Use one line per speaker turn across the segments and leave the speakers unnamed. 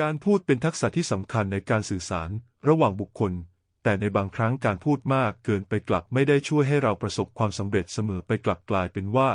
การพูดเป็นทักษะที่สำคัญในการสื่อสารระหว่างบุคคล แต่ในบางครั้งการพูดมากเกินไปกลับไม่ได้ช่วยให้เราประสบความสำเร็จเสมอไปกลับกลายเป็นว่า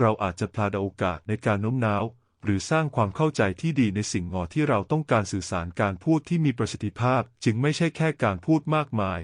เราอาจจะพลาดโอกาสในการโน้มน้าว หรือสร้างความเข้าใจที่ดีในสิ่งงอที่เราต้องการสื่อสารการพูดที่มีประสิทธิภาพ จึงไม่ใช่แค่การพูดมากมาย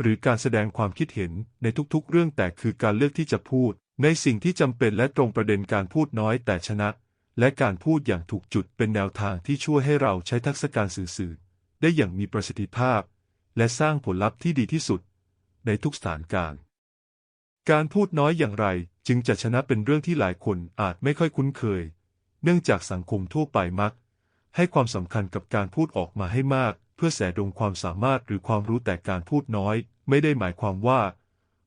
หรือการแสดงความคิดเห็นในทุกๆ เรื่องแต่คือการเลือกที่จะพูด ในสิ่งที่จำเป็นและตรงประเด็นการพูดน้อยแต่ชนะ และการพูดอย่างถูกจุดเป็นแนวทางที่ช่วยให้เราใช้ทักษะการสื่อสื่อได้อย่างมีประสิทธิภาพ และสร้างผลลัพธ์ที่ดีที่สุด ในทุกสถานการณ์ การพูดน้อยอย่างไรจึงจะชนะเป็นเรื่องที่หลายคนอาจไม่ค่อยคุ้นเคย เนื่องจากสังคมทั่วไปมัก ให้ความสำคัญกับการพูดออกมาให้มาก เพื่อแสดงความสามารถหรือความรู้แต่การพูดน้อย ไม่ได้หมายความว่า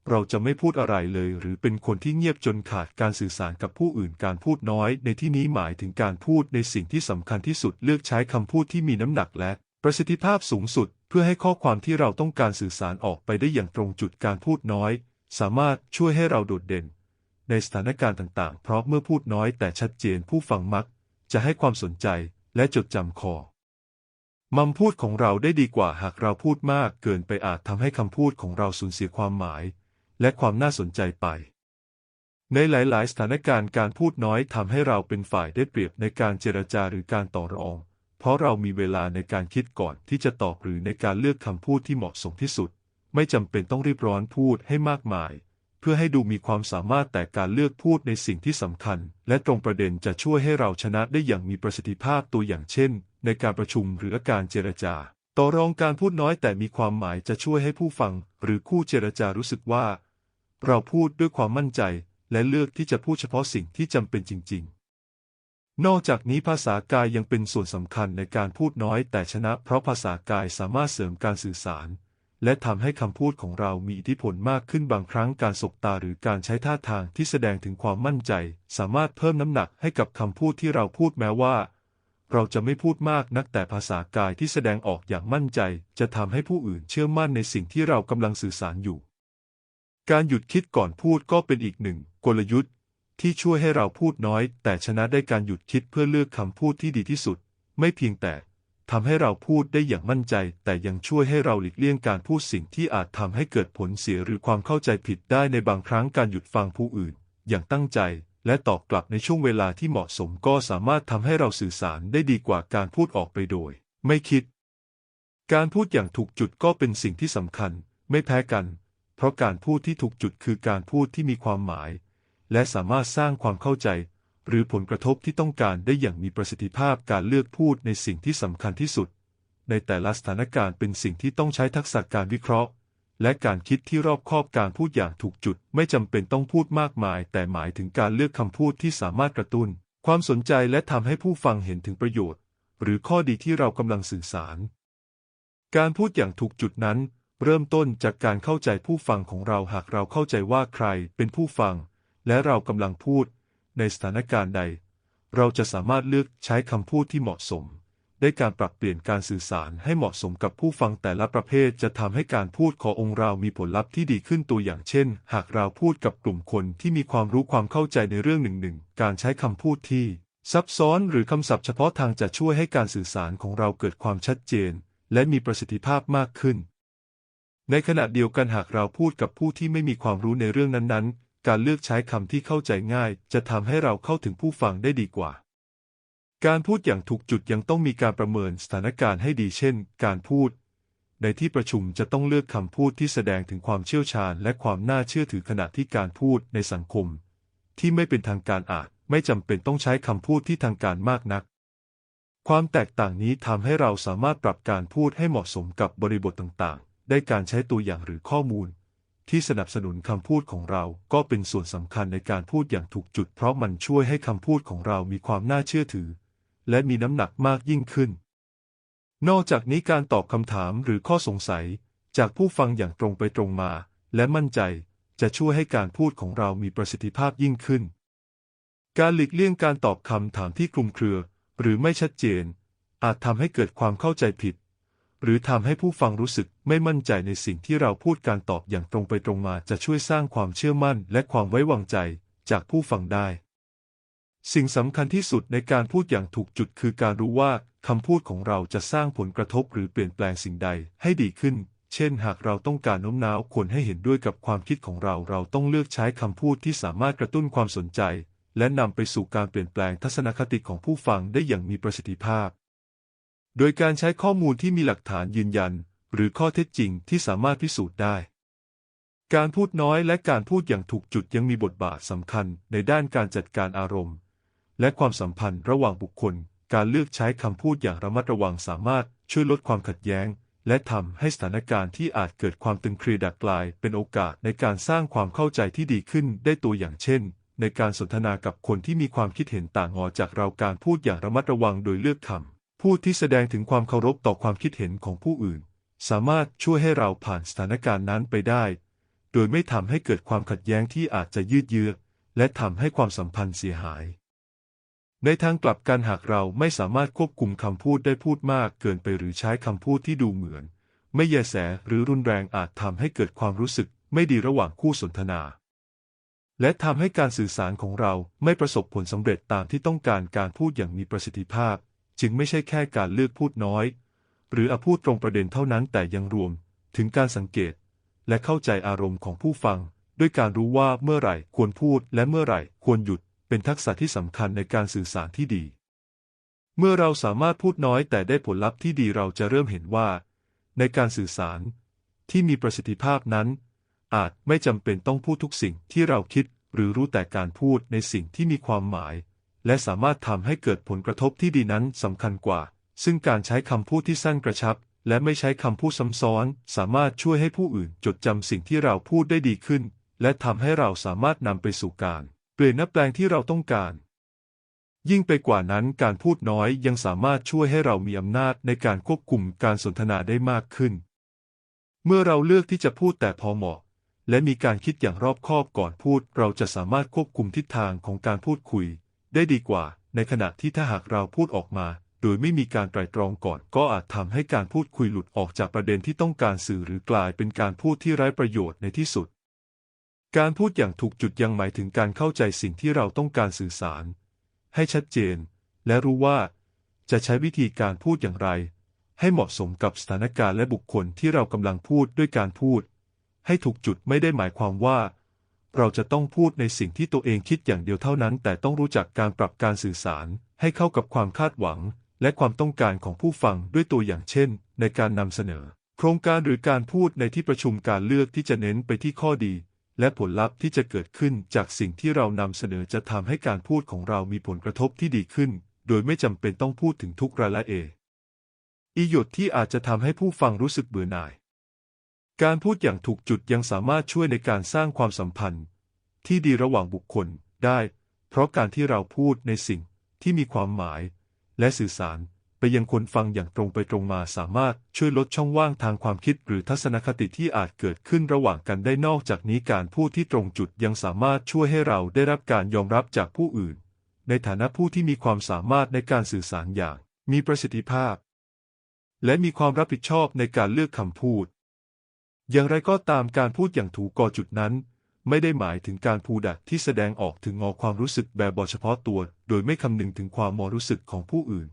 เราจะไม่พูดอะไรเลย หรือเป็นคนที่เงียบจนขาดการสื่อสารกับผู้อื่นการพูดน้อย ในที่นี้หมายถึงการพูดในสิ่งที่สำคัญที่สุดเลือกใช้คำพูดที่มีน้ำหนักและประสิทธิภาพสูงสุด เพื่อให้ข้อความที่เราต้องการสื่อสารออกไปได้อย่างตรงจุดการพูดน้อย สามารถช่วยให้เราโดดเด่น ในสถานการณ์ต่างๆ เพราะเมื่อพูดน้อยแต่ชัดเจนผู้ฟังมัก จะให้ความสนใจและจดจำคอมัมพูดของเราได้ดีกว่าหากเราพูดมากเกินไปอาจทำให้คำพูดของเราสูญเสียความหมาย และความน่าสนใจไป ในหลาย ๆ สถานการณ์การพูดน้อยทำให้เราเป็นฝ่ายได้เปรียบในการเจรจาหรือการต่อรอง เพราะเรามีเวลาในการคิดก่อนที่จะตอบหรือในการเลือกคำพูดที่เหมาะสมที่สุด ไม่จำเป็นต้องรีบร้อนพูดให้มากมาย เพื่อให้ดูมีความสามารถแต่การเลือกพูดในสิ่งที่สำคัญ และตรงประเด็นจะช่วยให้เราชนะได้อย่างมีประสิทธิภาพตัวอย่างเช่น ในการประชุมหรือการเจรจาต่อรองการพูดน้อยแต่มีความหมายจะช่วยให้ผู้ฟังหรือคู่เจรจารู้สึกว่า เราพูดด้วยความมั่นใจและเลือกที่จะพูดเฉพาะสิ่งที่จำเป็นจริง ๆ นอกจากนี้ภาษากายยังเป็นส่วนสำคัญในการพูดน้อยแต่ชนะ เพราะภาษากายสามารถเสริมการสื่อสาร และทำให้คำพูดของเรามีอิทธิพลมากขึ้นบางครั้งการสบตาหรือการใช้ท่าทางที่แสดงถึงความมั่นใจ สามารถเพิ่มน้ำหนักให้กับคำพูดที่เราพูดแม้ว่า เราจะไม่พูดมากนักแต่ภาษากายที่แสดงออกอย่างมั่นใจ จะทำให้ผู้อื่นเชื่อมั่นในสิ่งที่เรากำลังสื่อสารอยู่ การหยุดคิดก่อนพูดก็เป็นอีกหนึ่งกลยุทธ์ที่ช่วยให้เราพูดน้อย แต่ชนะได้การหยุดคิดเพื่อเลือกคำพูดที่ดีที่สุด ไม่เพียงแต่ทำให้เราพูดได้อย่างมั่นใจ แต่ยังช่วยให้เราหลีกเลี่ยงการพูดสิ่งที่อาจทำให้เกิดผลเสียหรือความเข้าใจผิดได้ในบางครั้งการหยุดฟังผู้อื่น อย่างตั้งใจ และตอบกลับในช่วงเวลาที่เหมาะสมก็สามารถทำให้เราสื่อสารได้ดีกว่าการพูดออกไปโดย ไม่คิด การพูดอย่างถูกจุดก็เป็นสิ่งที่สำคัญ ไม่แพ้กัน เพราะการพูดที่ถูกจุดคือการพูดที่มีความหมาย และสามารถสร้างความเข้าใจ หรือผลกระทบที่ต้องการได้อย่างมีประสิทธิภาพการเลือกพูดในสิ่งที่สำคัญที่สุด ในแต่ละสถานการณ์เป็นสิ่งที่ต้องใช้ทักษะการวิเคราะห์ และการคิดที่รอบคอบการพูดอย่างถูกจุด ไม่จำเป็นต้องพูดมากมาย แต่หมายถึงการเลือกคำพูดที่สามารถกระตุ้น ความสนใจและทำให้ผู้ฟังเห็นถึงประโยชน์ หรือข้อดีที่เรากำลังสื่อสาร การพูดอย่างถูกจุดนั้น เริ่มต้นจากการเข้าใจผู้ฟังของเราหากเราเข้าใจว่าใครเป็นผู้ฟัง และเรากำลังพูด ในสถานการณ์ใด เราจะสามารถเลือกใช้คำพูดที่เหมาะสม ได้การปรับเปลี่ยนการสื่อสารให้เหมาะสมกับผู้ฟังแต่ละประเภทจะทำให้การพูดขององค์เรามีผลลัพธ์ที่ดีขึ้นตัวอย่างเช่น หากเราพูดกับกลุ่มคนที่มีความรู้ความเข้าใจในเรื่องหนึ่งๆการใช้คำพูดที่ ซับซ้อนหรือคำศัพท์เฉพาะทางจะช่วยให้การสื่อสารของเราเกิดความชัดเจน และมีประสิทธิภาพมากขึ้น ในขณะเดียวกันหากเราพูดกับผู้ที่ไม่มีความรู้ในเรื่องนั้นๆ การเลือกใช้คำที่เข้าใจง่าย จะทำให้เราเข้าถึงผู้ฟังได้ดีกว่า การพูดอย่างถูกจุดยังต้องมีการประเมินสถานการณ์ให้ดีเช่น การพูด ในที่ประชุมจะต้องเลือกคำพูดที่แสดงถึงความเชี่ยวชาญ และความน่าเชื่อถือขณะที่การพูดในสังคม ที่ไม่เป็นทางการอาจไม่จำเป็นต้องใช้คำพูดที่ทางการมากนัก ความแตกต่างนี้ทำให้เราสามารถปรับการพูดให้เหมาะสมกับบริบทต่าง ได้การใช้ตัวอย่างหรือข้อมูล ที่สนับสนุนคำพูดของเราก็เป็นส่วนสำคัญในการพูดอย่างถูกจุด เพราะมันช่วยให้คำพูดของเรามีความน่าเชื่อถือ และมีน้ำหนักมากยิ่งขึ้น นอกจากนี้การตอบคำถามหรือข้อสงสัย จากผู้ฟังอย่างตรงไปตรงมา และมั่นใจจะช่วยให้การพูดของเรามีประสิทธิภาพยิ่งขึ้น การหลีกเลี่ยงการตอบคำถามที่คลุมเครือ หรือไม่ชัดเจน อาจทำให้เกิดความเข้าใจผิด หรือทำให้ผู้ฟังรู้สึกไม่มั่นใจในสิ่งที่เราพูดการตอบอย่างตรงไปตรงมาจะช่วยสร้างความเชื่อมั่นและความไว้วางใจจากผู้ฟังได้ สิ่งสำคัญที่สุดในการพูดอย่างถูกจุดคือการรู้ว่าคำพูดของเราจะสร้างผลกระทบหรือเปลี่ยนแปลงสิ่งใดให้ดีขึ้น เช่น หากเราต้องการโน้มน้าวคนให้เห็นด้วยกับความคิดของเรา เราต้องเลือกใช้คำพูดที่สามารถกระตุ้นความสนใจ และนำไปสู่การเปลี่ยนแปลงทัศนคติของผู้ฟังได้อย่างมีประสิทธิภาพ โดยการใช้ข้อมูลที่มีหลักฐานยืนยัน หรือข้อเท็จจริงที่สามารถพิสูจน์ได้ การพูดน้อยและการพูดอย่างถูกจุดยังมีบทบาทสำคัญในด้านการจัดการอารมณ์ และความสัมพันธ์ระหว่างบุคคล การเลือกใช้คำพูดอย่างระมัดระวังสามารถช่วยลดความขัดแย้ง และทำให้สถานการณ์ที่อาจเกิดความตึงเครียดกลาย เป็นโอกาสในการสร้างความเข้าใจที่ดีขึ้นได้ตัวอย่างเช่นในการสนทนากับคนที่มีความคิดเห็นต่างออจากเราการพูดอย่างระมัดระวังโดยเลือกคำ พูดที่แสดงถึงความเคารพต่อความคิดเห็นของผู้อื่น สามารถช่วยให้เราผ่านสถานการณ์นั้นไปได้ โดยไม่ทำให้เกิดความขัดแย้งที่อาจจะยืดเยื้อและทำให้ความสัมพันธ์เสียหาย ในทางกลับกันหากเราไม่สามารถควบคุมคำพูดได้พูดมากเกินไปหรือใช้คำพูดที่ดูเหมือน ไม่แยแสหรือรุนแรงอาจทำให้เกิดความรู้สึกไม่ดีระหว่างคู่สนทนา และทำให้การสื่อสารของเราไม่ประสบผลสำเร็จตามที่ต้องการการพูดอย่างมีประสิทธิภาพ จึงไม่ใช่แค่การเลือกพูดน้อย หรืออพูดตรงประเด็นเท่านั้นแต่ยังรวม ถึงการสังเกต และเข้าใจอารมณ์ของผู้ฟัง ด้วยการรู้ว่าเมื่อไหร่ควรพูดและเมื่อไหร่ควรหยุด เป็นทักษะที่สำคัญในการสื่อสารที่ดี เมื่อเราสามารถพูดน้อยแต่ได้ผลลัพธ์ที่ดีเราจะเริ่มเห็นว่า ในการสื่อสาร ที่มีประสิทธิภาพนั้น อาจไม่จำเป็นต้องพูดทุกสิ่งที่เราคิดหรือรู้แต่การพูดในสิ่งที่มีความหมาย และสามารถทำให้เกิดผลกระทบที่ดีนั้นสำคัญกว่า ซึ่งการใช้คำพูดที่สั้นกระชับ และไม่ใช้คำพูดซ้ำซ้อน สามารถช่วยให้ผู้อื่นจดจำสิ่งที่เราพูดได้ดีขึ้น และทำให้เราสามารถนำไปสู่การเปลี่ยนนับแปลงที่เราต้องการ ยิ่งไปกว่านั้นการพูดน้อยยังสามารถช่วยให้เรามีอำนาจในการควบคุมการสนทนาได้มากขึ้น เมื่อเราเลือกที่จะพูดแต่พอเหมาะและมีการคิดอย่างรอบคอบก่อนพูด เราจะสามารถควบคุมทิศทางของการพูดคุย ได้ดีกว่า ในขณะที่ถ้าหากเราพูดออกมา โดยไม่มีการไตร่ตรองก่อน ก็อาจทำให้การพูดคุยหลุดออกจากประเด็นที่ต้องการสื่อหรือกลายเป็นการพูดที่ไร้ประโยชน์ในที่สุด การพูดอย่างถูกจุดยังหมายถึงการเข้าใจสิ่งที่เราต้องการสื่อสาร ให้ชัดเจน และรู้ว่า จะใช้วิธีการพูดอย่างไร ให้เหมาะสมกับสถานการณ์และบุคคลที่เรากำลังพูดด้วยการพูด ให้ถูกจุดไม่ได้หมายความว่า เราจะต้องพูดในสิ่งที่ตัวเองคิดอย่างเดียวเท่านั้น แต่ต้องรู้จักการปรับการสื่อสารให้เข้ากับความคาดหวัง และความต้องการของผู้ฟังด้วยตัวอย่างเช่น ในการนำเสนอ โครงการหรือการพูดในที่ประชุมการเลือกที่จะเน้นไปที่ข้อดี และผลลัพธ์ที่จะเกิดขึ้นจากสิ่งที่เรานำเสนอจะทำให้การพูดของเรามีผลกระทบที่ดีขึ้น โดยไม่จำเป็นต้องพูดถึงทุกรายละเอียดอีหยดที่อาจจะทำให้ผู้ฟังรู้สึกเบื่อหน่าย การพูดอย่างถูกจุดยังสามารถช่วยในการสร้างความสัมพันธ์ ที่ดีระหว่างบุคคลได้ เพราะการที่เราพูดในสิ่งที่มีความหมาย และสื่อสารไปยังคนฟังอย่างตรงไปตรงมาสามารถช่วยลดช่องว่างทางความคิดหรือทัศนคติที่อาจเกิดขึ้นระหว่างกันได้นอกจากนี้การพูดที่ตรงจุดยังสามารถช่วยให้เราได้รับการยอมรับจากผู้อื่น ในฐานะผู้ที่มีความสามารถในการสื่อสารอย่าง มีประสิทธิภาพ และมีความรับผิดชอบในการเลือกคำพูด อย่างไรก็ตามการพูดอย่างถูกกอจุดนั้น ไม่ได้หมายถึงการพูดที่แสดงออกถึงงอความรู้สึกแบบบอเฉพาะตัว โดยไม่คำนึงถึงความมอรู้สึกของผู้อื่น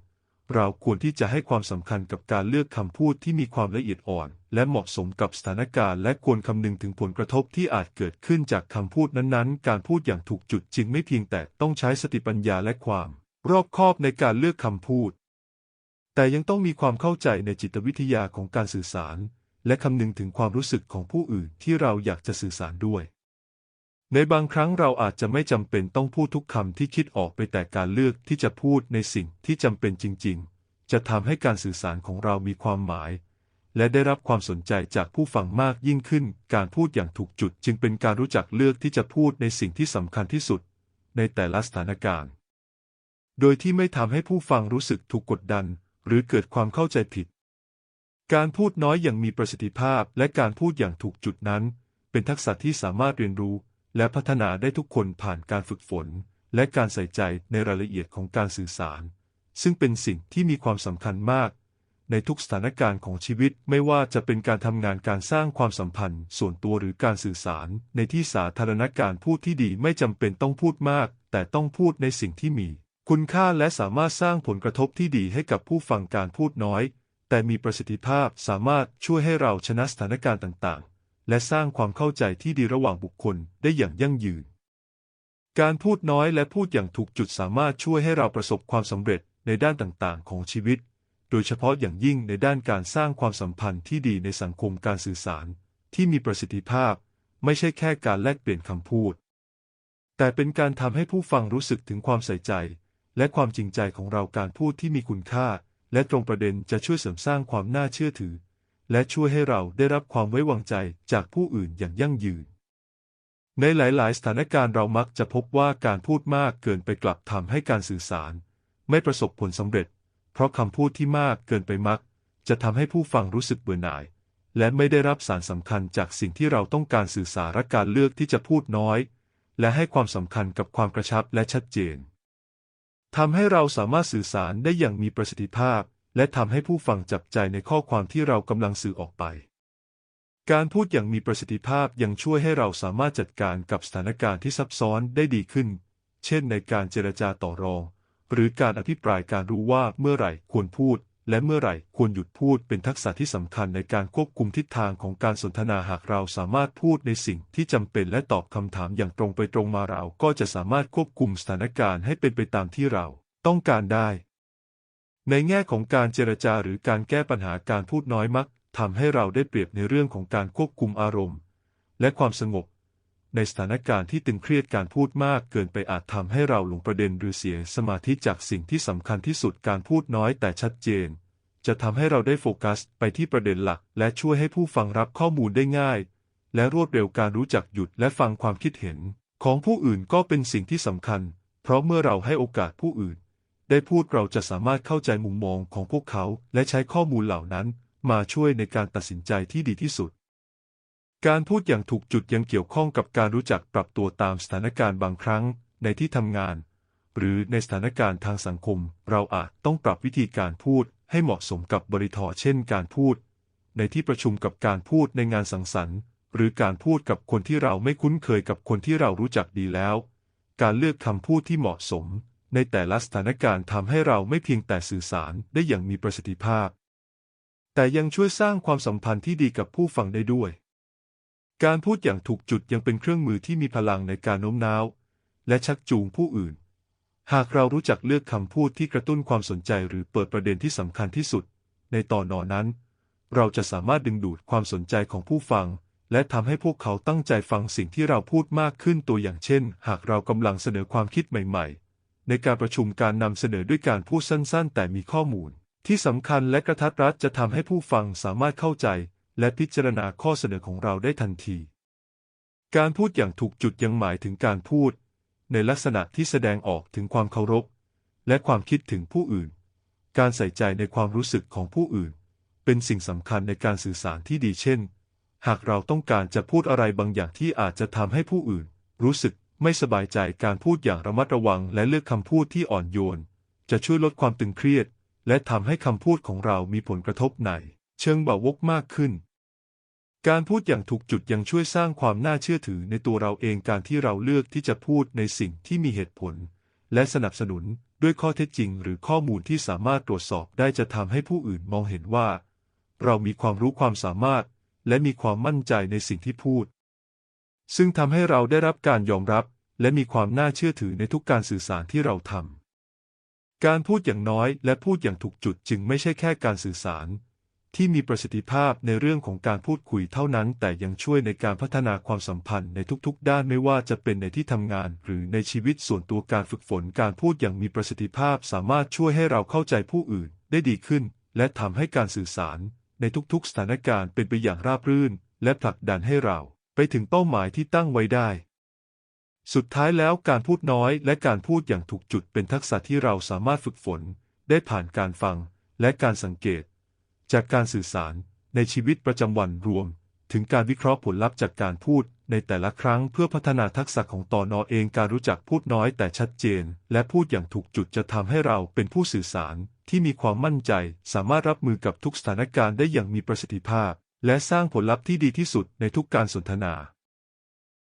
เราควรที่จะให้ความสำคัญกับการเลือกคำพูดที่มีความละเอียดอ่อน และเหมาะสมกับสถานการณ์ และควรคำนึงถึงผลกระทบที่อาจเกิดขึ้นจากคำพูดนั้นๆ การพูดอย่างถูกจุดจึงไม่เพียงแต่ต้องใช้สติปัญญาและความ รอบคอบในการเลือกคำพูด แต่ยังต้องมีความเข้าใจในจิตวิทยาของการสื่อสาร และคำนึงถึงความรู้สึกของผู้อื่นที่เราอยากจะสื่อสารด้วย ในบางครั้งเราอาจจะไม่จำเป็นต้องพูดทุกคำที่คิดออกไปแต่การเลือกที่จะพูดในสิ่งที่จำเป็นจริง ๆ จะทำให้การสื่อสารของเรามีความหมายและได้รับความสนใจจากผู้ฟังมากยิ่งขึ้น การพูดอย่างถูกจุดจึงเป็นการรู้จักเลือกที่จะพูดในสิ่งที่สำคัญที่สุด ในแต่ละสถานการณ์ โดยที่ไม่ทำให้ผู้ฟังรู้สึกถูกกดดัน หรือเกิดความเข้าใจผิด การพูดน้อยอย่างมีประสิทธิภาพและการพูดอย่างถูกจุดนั้น เป็นทักษะที่สามารถเรียนรู้ และพัฒนาได้ทุกคนผ่านการฝึกฝน และการใส่ใจในรายละเอียดของการสื่อสาร ซึ่งเป็นสิ่งที่มีความสำคัญมาก ในทุกสถานการณ์ของชีวิตไม่ว่าจะเป็นการทำงานการสร้างความสัมพันธ์ ส่วนตัวหรือการสื่อสาร ในที่สาธารณการพูดที่ดีไม่จำเป็นต้องพูดมาก แต่แต่ต้องพูดในสิ่งที่มี คุณค่าและสามารถสร้างผลกระทบที่ดีให้กับผู้ฟังการพูดน้อย แต่มีประสิทธิภาพสามารถช่วยให้เราชนะสถานการณ์ต่างๆ และสร้างความเข้าใจที่ดีระหว่างบุคคลได้อย่างยั่งยืน การพูดน้อยและพูดอย่างถูกจุดสามารถช่วยให้เราประสบความสำเร็จในด้านต่างๆ ของชีวิต โดยเฉพาะอย่างยิ่งในด้านการสร้างความสัมพันธ์ที่ดีในสังคมการสื่อสาร ที่มีประสิทธิภาพ ไม่ใช่แค่การแลกเปลี่ยนคำพูด แต่เป็นการทำให้ผู้ฟังรู้สึกถึงความใส่ใจ และความจริงใจของเราการพูดที่มีคุณค่า และตรงประเด็นจะช่วยเสริมสร้างความน่าเชื่อถือ และช่วยให้เราได้รับความไว้วางใจจากผู้อื่นอย่างยั่งยืน ในหลาย ๆ สถานการณ์เรามักจะพบว่าการพูดมากเกินไปกลับทำให้การสื่อสาร ไม่ประสบผลสำเร็จ เพราะคำพูดที่มากเกินไปมัก จะทำให้ผู้ฟังรู้สึกเบื่อหน่าย และไม่ได้รับสารสำคัญจากสิ่งที่เราต้องการสื่อสารและการเลือกที่จะพูดน้อย และให้ความสำคัญกับความกระชับและชัดเจน ทำให้เราสามารถสื่อสารได้อย่างมีประสิทธิภาพ และทำให้ผู้ฟังจับใจในข้อความที่เรากำลังสื่อออกไป การพูดอย่างมีประสิทธิภาพยังช่วยให้เราสามารถจัดการกับสถานการณ์ที่ซับซ้อนได้ดีขึ้น เช่นในการเจรจาต่อรอง หรือการอภิปรายการรู้ว่าเมื่อไหร่ควรพูด และเมื่อไหร่ควรหยุดพูดเป็นทักษะที่สำคัญในการควบคุมทิศทางของการสนทนาหากเราสามารถพูดในสิ่งที่จำเป็นและตอบคำถามอย่างตรงไปตรงมาเราก็จะสามารถควบคุมสถานการณ์ให้เป็นไปตามที่เราต้องการได้ ในแง่ของการเจรจาหรือการแก้ปัญหาการพูดน้อยมักทำให้เราได้เปรียบในเรื่องของการควบคุมอารมณ์ และความสงบ ในสถานการณ์ที่ตึงเครียดการพูดมากเกินไปอาจทำให้เราหลงประเด็นหรือเสียสมาธิจากสิ่งที่สำคัญที่สุดการพูดน้อยแต่ชัดเจน จะทำให้เราได้โฟกัสไปที่ประเด็นหลัก และช่วยให้ผู้ฟังรับข้อมูลได้ง่าย และรวดเร็วการรู้จักหยุดและฟังความคิดเห็น ของผู้อื่นก็เป็นสิ่งที่สำคัญ เพราะเมื่อเราให้โอกาสผู้อื่น ได้พูดเราจะสามารถเข้าใจมุมมองของพวกเขา และใช้ข้อมูลเหล่านั้น มาช่วยในการตัดสินใจที่ดีที่สุด การพูดอย่างถูกจุดยังเกี่ยวข้องกับการรู้จักปรับตัวตามสถานการณ์บางครั้งในที่ทำงาน หรือในสถานการณ์ทางสังคม เราอาจต้องปรับวิธีการพูดให้เหมาะสมกับบริทอเช่น การพูด ในที่ประชุมกับการพูดในงานสังสรรค์ หรือการพูดกับคนที่เราไม่คุ้นเคยกับคนที่เรารู้จักดีแล้ว การเลือกคำพูดที่เหมาะสม ในแต่ละสถานการณ์ทำให้เราไม่เพียงแต่สื่อสารได้อย่างมีประสิทธิภาพ แต่ยังช่วยสร้างความสัมพันธ์ที่ดีกับผู้ฟังได้ด้วย การพูดอย่างถูกจุดยังเป็นเครื่องมือที่มีพลังในการโน้มน้าว และชักจูงผู้อื่น หากเรารู้จักเลือกคำพูดที่กระตุ้นความสนใจหรือเปิดประเด็นที่สำคัญที่สุด ในตอนนอนั้น เราจะสามารถดึงดูดความสนใจของผู้ฟัง และทำให้พวกเขาตั้งใจฟังสิ่งที่เราพูดมากขึ้นตัวอย่างเช่น หากเรากำลังเสนอความคิดใหม่ ๆ ในการประชุมการนำเสนอด้วยการพูดสั้น ๆ แต่มีข้อมูล ที่สำคัญและกระทัดรัดจะทำให้ผู้ฟังสามารถเข้าใจ และพิจารณาข้อเสนอของเราได้ทันที การพูดอย่างถูกจุดยังหมายถึงการพูด ในลักษณะที่แสดงออกถึงความเคารพ และความคิดถึงผู้อื่น การใส่ใจในความรู้สึกของผู้อื่น เป็นสิ่งสำคัญในการสื่อสารที่ดีเช่น หากเราต้องการจะพูดอะไรบางอย่างที่อาจจะทำให้ผู้อื่น รู้สึกไม่สบายใจการพูดอย่างระมัดระวังและเลือกคำพูดที่อ่อนโยน จะช่วยลดความตึงเครียด และทำให้คำพูดของเรามีผลกระทบในเชิงบวกมากขึ้น การพูดอย่างถูกจุดยังช่วยสร้างความน่าเชื่อถือในตัวเราเองการที่เราเลือกที่จะพูดในสิ่งที่มีเหตุผล และสนับสนุนด้วยข้อเท็จจริง หรือข้อมูลที่สามารถตรวจสอบได้จะทำให้ผู้อื่นมองเห็นว่า เรามีความรู้ความสามารถ และมีความมั่นใจในสิ่งที่พูด ซึ่งทำให้เราได้รับการยอมรับ และมีความน่าเชื่อถือในทุกการสื่อสารที่เราทำการพูดอย่างน้อยและพูดอย่างถูกจุดจึงไม่ใช่แค่การสื่อสาร ที่มีประสิทธิภาพในเรื่องของการพูดคุยเท่านั้น แต่ยังช่วยในการพัฒนาความสัมพันธ์ในทุกๆ ด้านไม่ว่าจะเป็นในที่ทำงาน หรือในชีวิตส่วนตัวการฝึกฝนการพูดอย่างมีประสิทธิภาพ สามารถช่วยให้เราเข้าใจผู้อื่นได้ดีขึ้น และทำให้การสื่อสาร ในทุกๆ สถานการณ์เป็นไปอย่างราบรื่น และผลักดันให้เราไปถึงเป้าหมายที่ตั้งไว้ได้ สุดท้ายแล้วการพูดน้อยและการพูดอย่างถูกจุดเป็นทักษะที่เราสามารถฝึกฝน ได้ผ่านการฟัง และการสังเกต จากการสื่อสารในชีวิตประจำวันรวม ถึงการวิเคราะห์ผลลัพธ์จากการพูดในแต่ละครั้งเพื่อพัฒนาทักษะของตอนอเองการรู้จักพูดน้อยแต่ชัดเจน และพูดอย่างถูกจุดจะทำให้เราเป็นผู้สื่อสาร ที่มีความมั่นใจ สามารถรับมือกับทุกสถานการณ์ได้อย่างมีประสิทธิภาพ และสร้างผลลัพธ์ที่ดีที่สุดในทุกการสนทนา